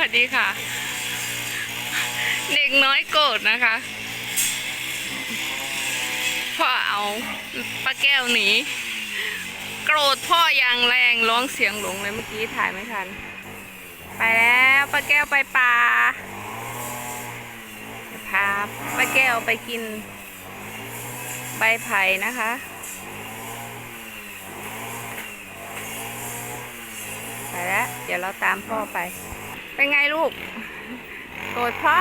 วัสดีค่ะ เด็กน้อยโกรธนะคะพ่อเอาป้าแก้วหนีโกรธพ่ออย่างแรงร้องเสียงหลงเลยเมื่อกี้ถ่ายไม่ทัน ไปแล้วป้าแก้วไปป่าพาป้าแก้วไปกินใบไผ่นะคะไปแล้ว เดี๋ยวเราตามพ่อไป เป็นไงลูกโกรธพ่อ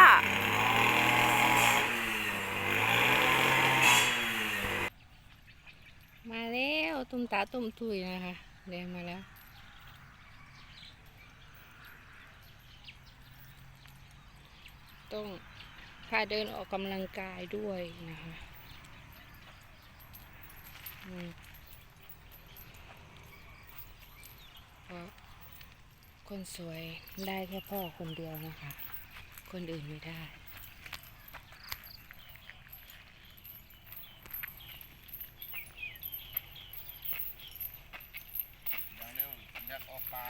มาแล้วตุ้มตาตุ้มตุยนะคะเดินมาแล้วต้องพาเดินออกกำลังกายด้วยนะคะอืมเพราะ คนสวยได้แค่พ่อคนเดียวนะคะ คนอื่นไม่ได้อย่างเร็วอยากออกปลา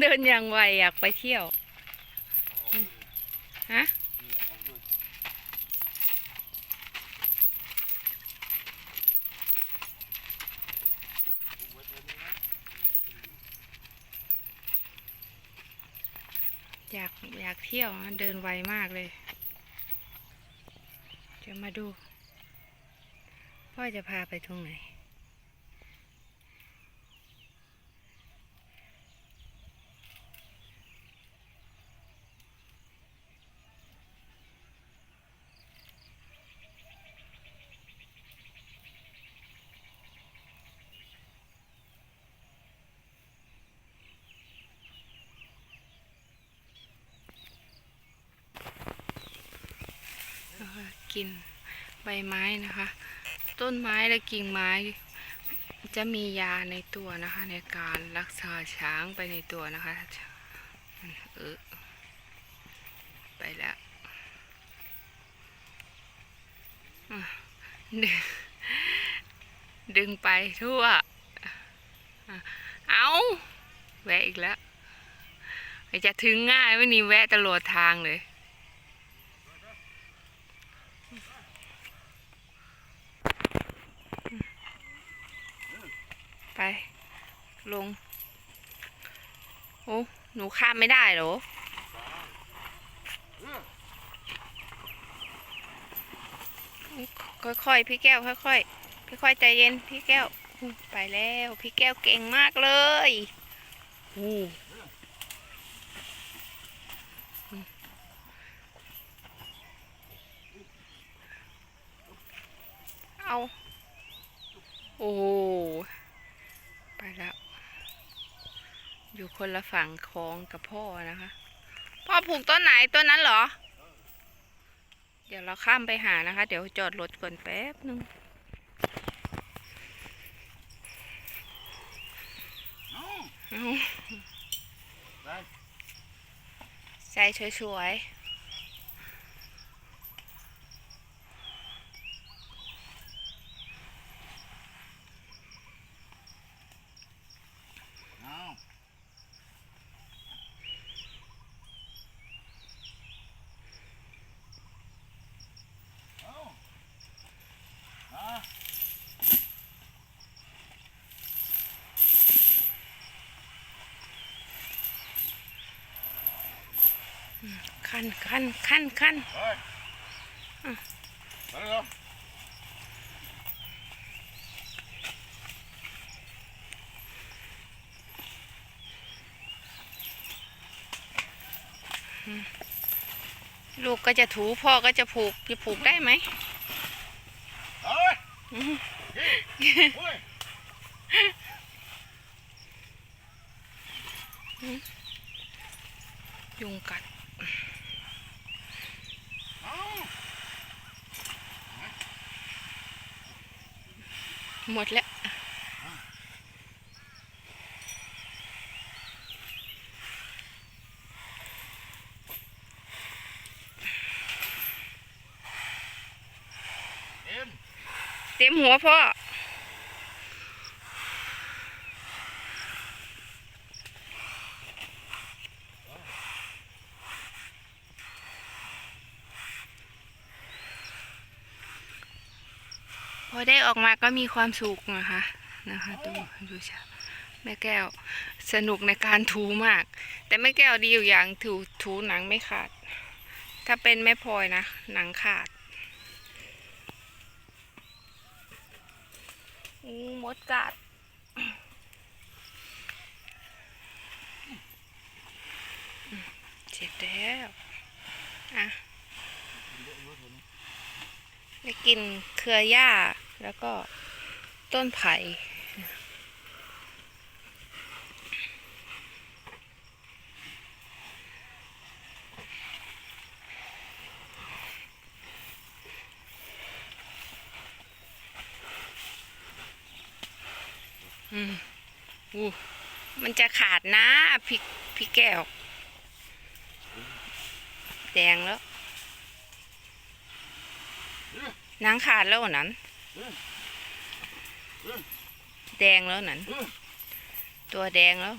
เดินอย่างไวอยากไปเที่ยว ฮะ เนี่ยออกด้วย อยากอยากเที่ยวเดินไวมากเลย จะมาดู พ่อจะพาไปตรงไหน กินใบไม้นะคะ ต้นไม้และกิ่งไม้ จะมียาในตัวนะคะ ในการรักษาช้างไปในตัวนะคะเออไปแล้วดึงดึงไปทั่ว เอาแวะอีกแล้วจะถึงง่ายไม่นี่แวะตลอดทางเลย ไป ลง โอ้ หนูข้ามไม่ได้เหรอ ค่อยๆ พี่แก้ว ค่อยๆค่อยๆใจเย็น พี่แก้ว ไปแล้ว พี่แก้วเก่งมากเลยอู้เอา โอ้โหไปแล้ว อยู่คนละฝั่งคลองกับพ่อนะคะ พ่อปลูกต้นไหนต้นนั้นเหรอ เดี๋ยวเราข้ามไปหานะคะ เดี๋ยวจอดรถก่อนแป๊บนึงเอ้าเอาได้ใจสวยเอาเอามา ๆขั้ นขั้นขั้นขั้นลูกก็จะถูพ่อก็จะผูกจะผูกได้ไหมยุงกัด เอา หมดแล้วเอ็มเต็มหัวพ่อ พ ออกมาก็มีความสุขนะคะนะคะดูดูชาแม่แก้วสนุกในการถูมาก แต่แม่แก้วดีอยู่อย่างถูถูหนังไม่ขาด ถ้าเป็นแม่พลอยนะหนังขาดอู้มดกัดเสร็จแล้วอะได้กินเครือหญ้า แล้วก็ต้นไผ่อืมอู้มันจะขาดนะพี่พี่แก้ว แดงแล้วหนังขาดแล้วนั้น แดงแล้วนั้นตัวแดงแล้ว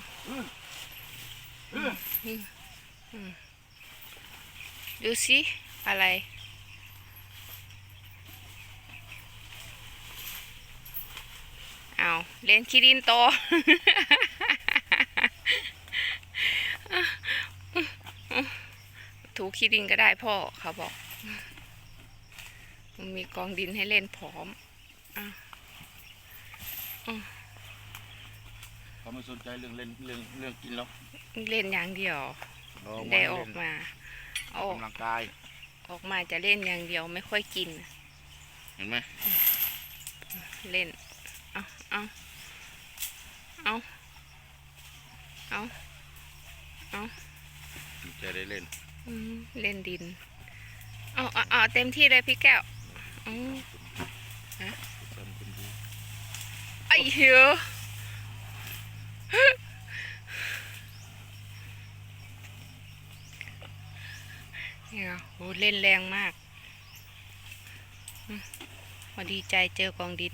ดูสิ อะไร เอาเล่นคิรินโตถูคิรินก็ได้พ่อเขาบอก มันมีกองดินให้เล่นพร้อมเขาไม่สนใจเรื่องเล่นเรื่องเรื่องกินแล้วเล่นอย่างเดียว เราได้มาอเล่อนกมาออออกกกำลังกาย ออกมาจะเล่นอย่างเดียวไม่ค่อยกิน เห็นไหมเล่น เอาเอาเอาเอาเอาจะได้เล่นอืมเล่นดิน เอาเอาเอาเต็มที่เลยพี่แก้วอืมทำคนดี ไอ้เหี้ยเนี่ยโหเล่นแรงมากพอดีใจเจอกองดิน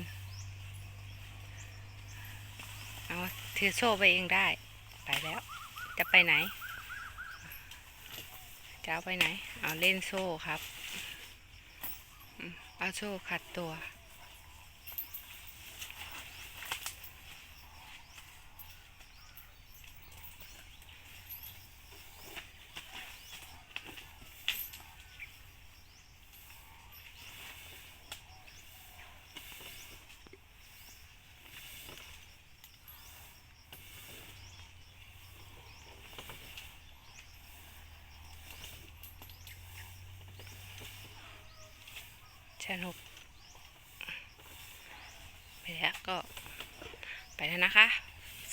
เอาถือโซ่ไปเองได้ ไปแล้ว จะไปไหน จะเอาไปไหน เอาเล่นโซ่ครับ อืมเอาโชคัดตัว สนุก ไปแล้วก็ไปแล้วนะคะ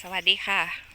สวัสดีค่ะ